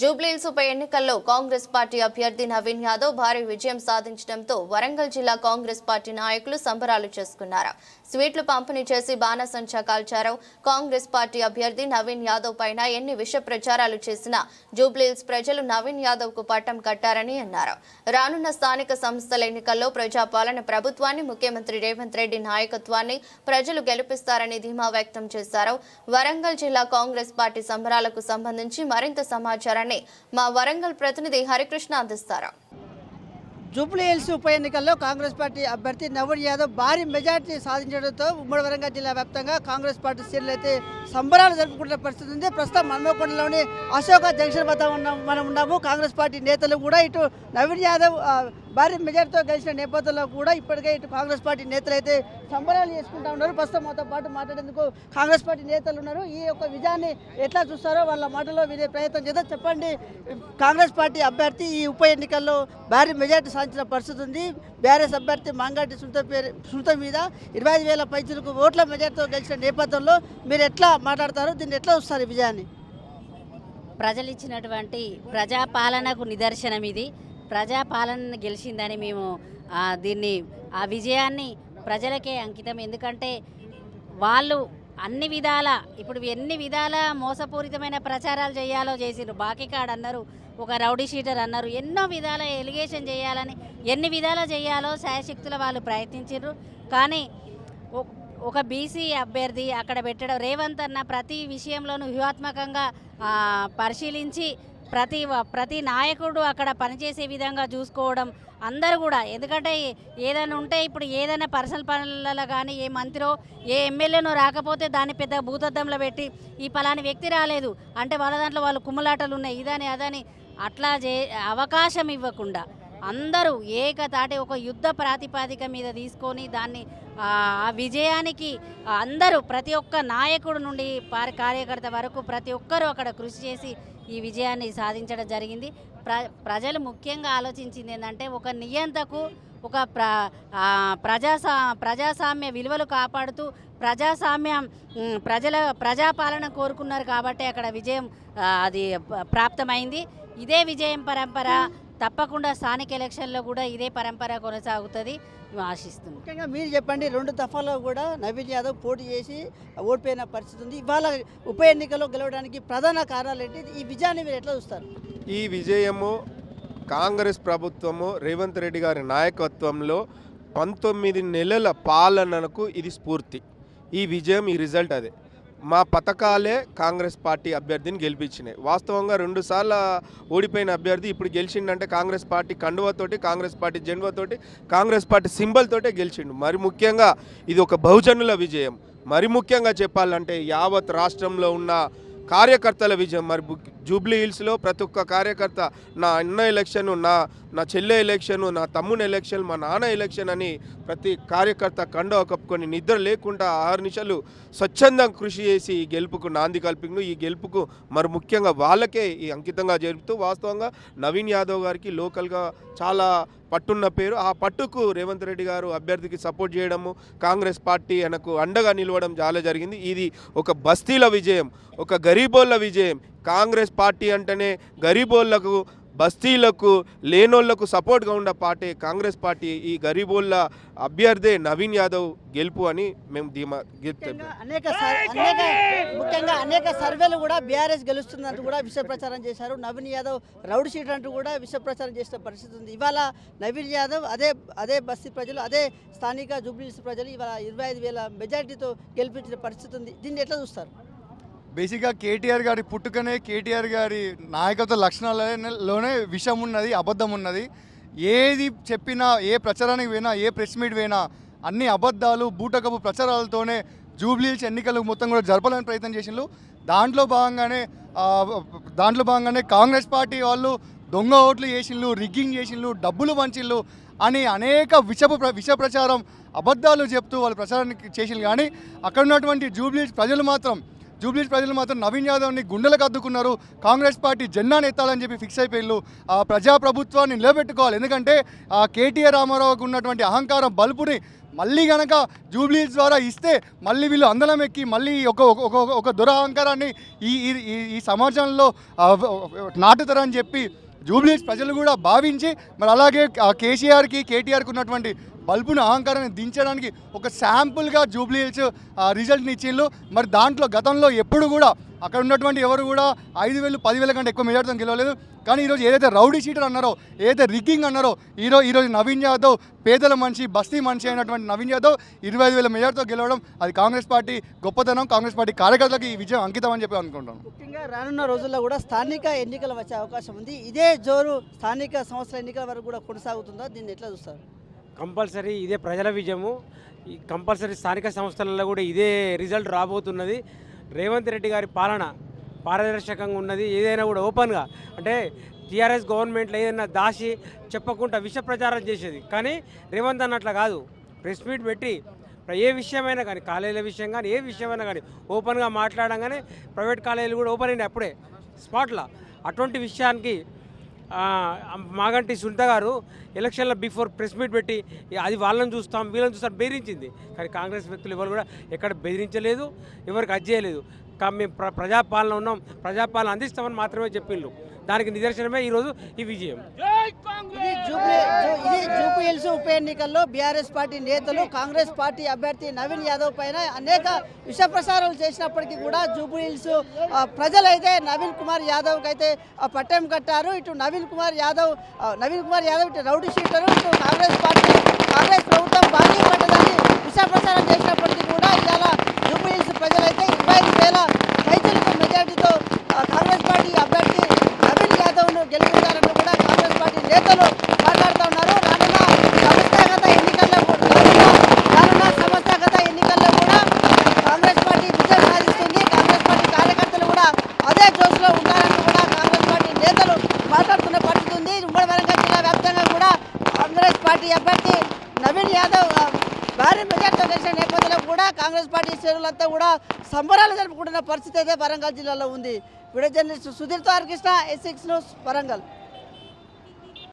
జూబ్లీహిల్స్ ఉప ఎన్నికల్లో కాంగ్రెస్ పార్టీ అభ్యర్థి నవీన్ యాదవ్ భారీ విజయం సాధించడంతో వరంగల్ జిల్లా కాంగ్రెస్ పార్టీ నాయకులు సంబరాలు చేసుకున్నారు. స్వీట్లు పంపిణీ చేసి బాణసంచా కాల్చారు. కాంగ్రెస్ పార్టీ అభ్యర్థి నవీన్ యాదవ్ పైన ఎన్ని విష ప్రచారాలు చేసినా జూబ్లీహిల్స్ ప్రజలు నవీన్ యాదవ్కు పట్టం కట్టారని అన్నారు. రానున్న స్థానిక సంస్థల ఎన్నికల్లో ప్రజాపాలన ప్రభుత్వాన్ని ముఖ్యమంత్రి రేవంత్ రెడ్డి నాయకత్వాన్ని ప్రజలు గెలిపిస్తారని ధీమా వ్యక్తం చేశారు. వరంగల్ జిల్లా కాంగ్రెస్ పార్టీ సంబరాలకు సంబంధించి మరింత సమాచారాన్ని మా వరంగల్ ప్రతినిధి హరికృష్ణ అందిస్తారు. జూబ్లీ హిల్స్ ఉప ఎన్నికల్లో కాంగ్రెస్ పార్టీ అభ్యర్థి నవీన్ యాదవ్ భారీ మెజార్టీ సాధించడంతో ఉమ్మడి వరంగల్ జిల్లా వ్యాప్తంగా కాంగ్రెస్ పార్టీ శ్రేణులు అయితే సంబరాలు జరుపుకుంటున్న పరిస్థితి ఉంది. ప్రస్తుతం హన్మకొండలోని అశోక జంక్షన్ వద్ద ఉన్నాం మనం ఉన్నాము. కాంగ్రెస్ పార్టీ నేతలు కూడా ఇటు నవీన్ యాదవ్ భారీ మెజార్టీతో గెలిచిన నేపథ్యంలో కూడా ఇప్పటికే ఇటు కాంగ్రెస్ పార్టీ నేతలు అయితే సంబరాలు చేసుకుంటా ఉన్నారు. ప్రస్తుతం మాతో పాటు మాట్లాడేందుకు కాంగ్రెస్ పార్టీ నేతలు ఉన్నారు. ఈ యొక్క విజయాన్ని ఎట్లా చూస్తారో వాళ్ళ మాటలో వినే ప్రయత్నం చేద్దాం. చెప్పండి కాంగ్రెస్ పార్టీ అభ్యర్థి ఈ ఉప ఎన్నికల్లో భారీ మెజార్టీ సాధించిన పరిస్థితి ఉంది. బీఆర్ఎస్ అభ్యర్థి మాంగాటి సునీత పేరు సునీత మీద ఇరవై ఐదు వేల పైచులకు ఓట్ల మెజార్టీతో గెలిచిన నేపథ్యంలో మీరు ఎట్లా మాట్లాడతారు దీన్ని ఎట్లా చూస్తారు విజయాన్ని? ప్రజలు ఇచ్చినటువంటి ప్రజాపాలనకు నిదర్శనం ఇది. ప్రజాపాలన గెలిచిందని మేము దీన్ని ఆ విజయాన్ని ప్రజలకే అంకితం. ఎందుకంటే వాళ్ళు అన్ని విధాల ఇప్పుడు ఎన్ని విధాల మోసపూరితమైన ప్రచారాలు చేయాలో చేసిండ్రు. బాకీ కార్డ్ అన్నారు ఒక రౌడీ షీటర్ అన్నారు ఎన్నో విధాల ఎలిగేషన్ చేయాలని ఎన్ని విధాలు చేయాలో శాయశక్తుల వాళ్ళు ప్రయత్నించారు కానీ ఒ- ఒక బీసీ అభ్యర్థి అక్కడ పెట్టడం రేవంత్ అన్న ప్రతి విషయంలోనూ వ్యూహాత్మకంగా పరిశీలించి ప్రతి వ- ప్రతి నాయకుడు అక్కడ పనిచేసే విధంగా చూసుకోవడం అందరూ కూడా. ఎందుకంటే ఏదైనా ఉంటే ఇప్పుడు ఏదైనా పర్సనల్ పనులలో కానీ ఏ మంత్రో ఏ ఎమ్మెల్యేనో రాకపోతే దాన్ని పెద్ద భూతద్దంలో పెట్టి ఈ పలాని వ్యక్తి రాలేదు. అంటే వాళ్ళ దాంట్లో వాళ్ళు కుమ్మలాటలు ఉన్నాయి ఇదని అదని అట్లా చే అవకాశం ఇవ్వకుండా అందరూ ఏకతాటి ఒక యుద్ధ ప్రాతిపాదిక మీద తీసుకొని దాన్ని ఆ విజయానికి అందరూ ప్రతి ఒక్క నాయకుడు నుండి పార కార్యకర్త వరకు ప్రతి ఒక్కరూ అక్కడ కృషి చేసి ఈ విజయాన్ని సాధించడం జరిగింది. ప్ర ప్రజలు ముఖ్యంగా ఆలోచించింది ఏంటంటే ఒక నియంతకు ఒక ప్ర ప్రజాసా ప్రజాస్వామ్య విలువలు కాపాడుతూ ప్రజాస్వామ్యం ప్రజల ప్రజాపాలన కోరుకున్నారు కాబట్టి అక్కడ విజయం అది ప్రాప్తమైంది. ఇదే విజయం పరంపర తప్పకుండా స్థానిక ఎలక్షన్లో కూడా ఇదే పరంపర కొనసాగుతుంది. మేము ఆశిస్తున్నాం. ముఖ్యంగా మీరు చెప్పండి రెండు దఫాలో కూడా నవీన్ యాదవ్ పోటీ చేసి ఓడిపోయిన పరిస్థితి ఉంది. ఇవాళ ఉప ఎన్నికల్లో గెలవడానికి ప్రధాన కారణాలు ఏంటి? ఈ విజయాన్ని మీరు ఎట్లా చూస్తారు? ఈ విజయము కాంగ్రెస్ ప్రభుత్వము రేవంత్ రెడ్డి గారి నాయకత్వంలో పంతొమ్మిది నెలల పాలనకు ఇది స్ఫూర్తి. ఈ విజయం ఈ రిజల్ట్ అదే. మా పథకాలే కాంగ్రెస్ పార్టీ అభ్యర్థిని గెలిపించినాయి. వాస్తవంగా రెండుసార్లు ఓడిపోయిన అభ్యర్థి ఇప్పుడు గెలిచిండంటే కాంగ్రెస్ పార్టీ కండువతోటి కాంగ్రెస్ పార్టీ జెండువతోటి కాంగ్రెస్ పార్టీ సింబల్ తోటే గెలిచిండు. మరి ముఖ్యంగా ఇది ఒక బహుజనుల విజయం. మరి ముఖ్యంగా చెప్పాలంటే యావత్ రాష్ట్రంలో ఉన్న కార్యకర్తల విజయం. మరి జూబ్లీ హిల్స్లో ప్రతి ఒక్క కార్యకర్త నా అన్న ఎలక్షన్ నా నా చెల్లె ఎలక్షన్ నా తమ్ముని ఎలక్షన్ మా నాన్న ఎలక్షన్ అని ప్రతి కార్యకర్త కండవ కప్పుకొని నిద్ర లేకుండా ఆరు నిమిషాలు స్వచ్ఛందంగా కృషి చేసి ఈ గెలుపుకు నాంది కల్పిండు. ఈ గెలుపుకు మరి ముఖ్యంగా వాళ్ళకే ఈ అంకితంగా జరుపుతూ వాస్తవంగా నవీన్ యాదవ్ గారికి లోకల్గా చాలా పట్టున్న పేరు. ఆ పట్టుకు రేవంత్ రెడ్డి గారు అభ్యర్థికి సపోర్ట్ చేయడము కాంగ్రెస్ పార్టీ ఆయనకు అండగా నిలవడం చాలా జరిగింది. ఇది ఒక బస్తీల విజయం ఒక గరీబోళ్ళ విజయం. కాంగ్రెస్ పార్టీ అంటేనే గరీబోళ్ళకు బస్తీలకు లేనోళ్ళకు సపోర్ట్గా ఉన్న పార్టీ కాంగ్రెస్ పార్టీ ఈ గరీబోళ్ళ అభ్యర్థే నవీన్ యాదవ్ గెలుపు అని మేము ధీమా అనేక ముఖ్యంగా అనేక సర్వేలు కూడా బీఆర్ఎస్ గెలుస్తుందంటూ కూడా విష ప్రచారం చేశారు. నవీన్ యాదవ్ రౌడ్ షీట్ అంటూ కూడా విష ప్రచారం చేసిన పరిస్థితి ఉంది. ఇవాళ నవీన్ యాదవ్ అదే అదే బస్తీ ప్రజలు అదే స్థానిక జూబ్లీస్ ప్రజలు ఇవాళ ఇరవై ఐదు వేల మెజార్టీతో గెలిపించిన పరిస్థితి ఉంది. దీన్ని ఎట్లా చూస్తారు? బేసిక్గా కేటీఆర్ గారి పుట్టుకనే కేటీఆర్ గారి నాయకత్వ లక్షణాలలోనే విషం ఉన్నది అబద్ధం ఉన్నది. ఏది చెప్పినా ఏ ప్రచారానికి పోయినా ఏ ప్రెస్ మీట్ పోయినా అన్ని అబద్ధాలు బూటకపు ప్రచారాలతోనే జూబ్లీల్స్ ఎన్నికలు మొత్తం కూడా జరపాలని ప్రయత్నం చేసిండ్రు. దాంట్లో భాగంగానే దాంట్లో భాగంగానే కాంగ్రెస్ పార్టీ వాళ్ళు దొంగ ఓట్లు చేసిండ్రు రిగ్గింగ్ చేసిండ్రు డబ్బులు పంచిళ్ళు అని అనేక విషపు విష ప్రచారం అబద్ధాలు చెప్తూ వాళ్ళు ప్రచారానికి చేసిండ్రు. కానీ అక్కడ ఉన్నటువంటి జూబ్లీస్ ప్రజలు మాత్రం జూబ్లీస్ ప్రజలు మాత్రం నవీన్ యాదవ్ని గుండెలకు అద్దుకున్నారు. కాంగ్రెస్ పార్టీ జెండాను ఎత్తాలని చెప్పి ఫిక్స్ అయిపోయిళ్ళు ఆ ప్రజాప్రభుత్వాన్ని నిలబెట్టుకోవాలి. ఎందుకంటే ఆ కేటీఆర్ రామారావుకు ఉన్నటువంటి అహంకారం బలుపుని మళ్ళీ కనుక జూబ్లీస్ ద్వారా ఇస్తే మళ్ళీ వీళ్ళు అందలం ఎక్కి మళ్ళీ ఒక ఒక- ఒక దురహంకారాన్ని ఈ ఈ- సమాజంలో నాటుతారని చెప్పి జూబ్లీస్ ప్రజలు కూడా భావించి మరి అలాగే కేసీఆర్కి కేటీఆర్కి ఉన్నటువంటి బల్బును అహంకారాన్ని దించడానికి ఒక శాంపుల్గా జూబ్లీహిల్స్ రిజల్ట్ని ఇచ్చిండ్రు. మరి దాంట్లో గతంలో ఎప్పుడు కూడా అక్కడ ఉన్నటువంటి ఎవరు కూడా ఐదు వేలు పదివేల కంటే ఎక్కువ మెజార్టీతో గెలవలేదు. కానీ ఈరోజు ఏదైతే రౌడీ షీటర్ అన్నారో ఏదైతే రిగ్గింగ్ అన్నారో ఈరోజు ఈరోజు నవీన్ యాదవ్ పేదల మనిషి బస్తీ మనిషి అయినటువంటి నవీన్ యాదవ్ ఇరవై ఐదు వేల మెజార్టీతో గెలవడం అది కాంగ్రెస్ పార్టీ గొప్పతనం కాంగ్రెస్ పార్టీ కార్యకర్తలకు ఈ విజయం అంకితం అని చెప్పి అనుకుంటాను ముఖ్యంగా రానున్న రోజుల్లో కూడా స్థానిక ఎన్నికలు వచ్చే అవకాశం ఉంది. ఇదే జోరు స్థానిక సంస్థల ఎన్నికల వరకు కూడా కొనసాగుతుందా? దీన్ని ఎట్లా చూస్తారు? కంపల్సరీ ఇదే ప్రజల విజయము. ఈ కంపల్సరీ స్థానిక సంస్థలలో కూడా ఇదే రిజల్ట్ రాబోతున్నది. రేవంత్ రెడ్డి గారి పాలన పారదర్శకంగా ఉన్నది. ఏదైనా కూడా ఓపెన్గా అంటే టీఆర్ఎస్ గవర్నమెంట్లో ఏదైనా దాచి చెప్పకుండా విష ప్రచారం చేసేది. కానీ రేవంత్ అన్నట్ల కాదు. ప్రెస్ మీట్ పెట్టి ఏ విషయమైనా కానీ కాలేజీల విషయం కానీ ఏ విషయమైనా కానీ ఓపెన్గా మాట్లాడంగానే ప్రైవేట్ కాలేజీలు కూడా ఓపెన్ అయినాయి అప్పుడే. స్పాట్లో అటువంటి విషయానికి మాగంటి సునీత గారు ఎలక్షన్ల బిఫోర్ ప్రెస్ మీట్ పెట్టి అది వాళ్ళని చూస్తాం వీళ్ళని చూస్తాం బెదిరించింది. కానీ కాంగ్రెస్ వ్యక్తులు ఎవరు కూడా ఎక్కడ బెదిరించలేదు ఎవరికి అది చేయలేదు. మేము ప్ర ప్రజాపాలన ఉన్నాం ప్రజాపాలన అందిస్తామని మాత్రమే చెప్పిండ్రు దానికి నిదర్శనమే ఈరోజు ఈ విజయం. ఇది హిల్స్ ఉప ఎన్నికల్లో బీఆర్ఎస్ పార్టీ నేతలు కాంగ్రెస్ పార్టీ అభ్యర్థి నవీన్ యాదవ్ పైన అనేక విష ప్రసారాలు చేసినప్పటికీ కూడా జూబ్లీ హిల్స్ ప్రజలైతే నవీన్ కుమార్ యాదవ్కి అయితే ఆ, పట్టం కట్టారు. ఇటు నవీన్ కుమార్ యాదవ్ నవీన్ కుమార్ యాదవ్ ఇటు రౌడీ షీటరు ఇటు కాంగ్రెస్ పార్టీ కాంగ్రెస్ ప్రభుత్వం భారీ పడ్డదని విష ప్రసారం చేసినప్పటికీ కూడా ఇవాళ జూబ్లీ హిల్స్ ప్రజలైతే ఇరవై ఐదు వేల రైతులకు మెజార్టీతో ఆ, కాంగ్రెస్ పార్టీ అభ్యర్థి నవీన్ యాదవ్ను గెలిపించారంటూ కూడా కాంగ్రెస్ పార్టీ నేతలు మాట్లాడుతూ ఉన్నారు రానున్న సంస్థాగత ఎన్నికల్లో కూడా- రానున్న- రానున్న సంస్థాగత ఎన్నికల్లో కూడా కాంగ్రెస్ పార్టీ విజయం సాధిస్తుంది కాంగ్రెస్ పార్టీ కార్యకర్తలు కూడా అదే జోష్లో ఉంటారని కూడా కాంగ్రెస్ పార్టీ నేతలు మాట్లాడుతున్న పరిస్థితి ఉంది ఉమ్మడి వరంగల్ జిల్లా వ్యాప్తంగా కూడా కాంగ్రెస్ పార్టీ అభ్యర్థి నవీన్ యాదవ్ భారీ మెజార్టీతో గెలిచిన నేపథ్యంలో కూడా కాంగ్రెస్ పార్టీ శ్రేణులంతా కూడా సంబరాలు జరుపుకుంటున్న పరిస్థితి అయితే వరంగల్ జిల్లాలో ఉంది. Video journalist Sudheer Tarakrishna S six news Warangal.